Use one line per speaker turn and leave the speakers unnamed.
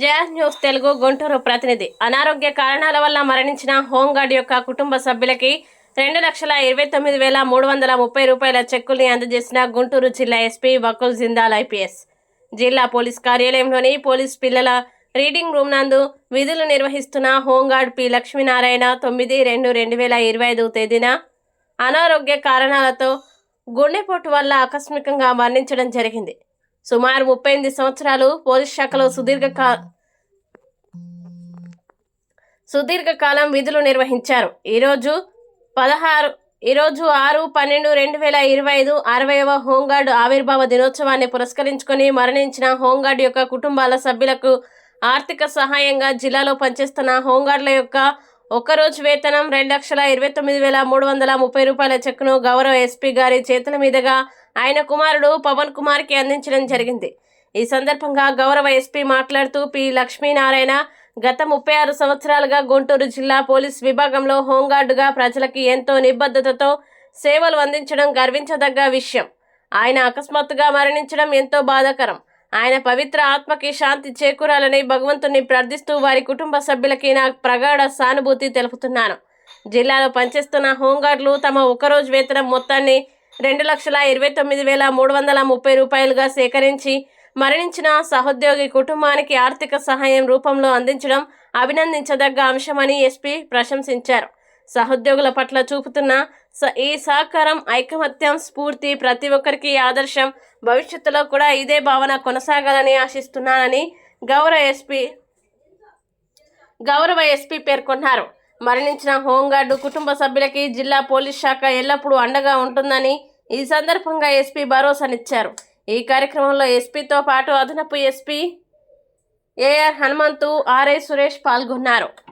Jaya's news Telugu Guntur ప్రతినిధి. అనారోగ్య కారణాల వల్ల మరణించిన హోంగార్డ్ యొక్క కుటుంబ సభ్యులకి రెండు లక్షల ఇరవై తొమ్మిది వేల మూడు వందల ముప్పై రూపాయల చెక్కుల్ని అందజేసిన గుంటూరు జిల్లా ఎస్పీ వకుల్ జిందాల్ ఐపీఎస్. జిల్లా పోలీస్ కార్యాలయంలోని పోలీస్ పిల్లల రీడింగ్ రూమ్ నందు విధులు నిర్వహిస్తున్న హోంగార్డ్ పి లక్ష్మీనారాయణ తొమ్మిది రెండు రెండు వేల ఇరవై ఐదు తేదీన అనారోగ్య కారణాలతో గుండెపోటు వల్ల ఆకస్మికంగా మరణించడం జరిగింది. సుమారు ముప్పై ఎనిమిది సంవత్సరాలు పోలీస్ శాఖలో సుదీర్ఘ సుదీర్ఘకాలం విధులు నిర్వహించారు. ఈరోజు పదహారు ఈరోజు ఆరు పన్నెండు రెండు వేల ఇరవై ఐదు అరవైవ హోంగార్డు ఆవిర్భావ దినోత్సవాన్ని పురస్కరించుకొని మరణించిన హోంగార్డు యొక్క కుటుంబాల సభ్యులకు ఆర్థిక సహాయంగా జిల్లాలో పనిచేస్తున్న హోంగార్డుల యొక్క ఒక్కరోజు వేతనం రెండు లక్షల ఇరవై తొమ్మిది వేల మూడు వందల ముప్పై రూపాయల చెక్ను గౌరవ ఎస్పీ గారి చేతుల మీదుగా ఆయన కుమారుడు పవన్ కుమార్కి అందించడం జరిగింది. ఈ సందర్భంగా గౌరవ ఎస్పీ మాట్లాడుతూ పి. లక్ష్మీనారాయణ గత ముప్పై ఆరు సంవత్సరాలుగా గుంటూరు జిల్లా పోలీస్ విభాగంలో హోంగార్డుగా ప్రజలకి ఎంతో నిబద్ధతతో సేవలు అందించడం గర్వించదగ్గ విషయం. ఆయన అకస్మాత్తుగా మరణించడం ఎంతో బాధాకరం. ఆయన పవిత్ర ఆత్మకి శాంతి చేకూరాలని భగవంతుని ప్రార్థిస్తూ వారి కుటుంబ సభ్యులకి నా ప్రగాఢ సానుభూతి తెలుపుతున్నాను. జిల్లాలో పనిచేస్తున్న హోంగార్డులు తమ ఒకరోజు వేతనం మొత్తాన్ని రెండు లక్షల ఇరవై తొమ్మిది వేల మూడు వందల ముప్పై రూపాయలుగా సేకరించి మరణించిన సహోద్యోగి కుటుంబానికి ఆర్థిక సహాయం రూపంలో అందించడం అభినందించదగ్గ అంశమని ఎస్పీ ప్రశంసించారు. సహోద్యోగుల పట్ల చూపుతున్న స- ఈ సహకారం ఐకమత్యం స్ఫూర్తి ప్రతి ఒక్కరికి ఆదర్శం. భవిష్యత్తులో కూడా ఇదే భావన కొనసాగాలని ఆశిస్తున్నానని గౌరవ ఎస్పీ గౌరవ ఎస్పీ పేర్కొన్నారు. మరణించిన హోంగార్డు కుటుంబ సభ్యులకి జిల్లా పోలీస్ శాఖ ఎల్లప్పుడూ అండగా ఉంటుందని ఈ సందర్భంగా ఎస్పీ భరోసానిచ్చారు. ఈ కార్యక్రమంలో ఎస్పీతో పాటు అదనపు SP AR Hanumanthu RI Suresh పాల్గొన్నారు.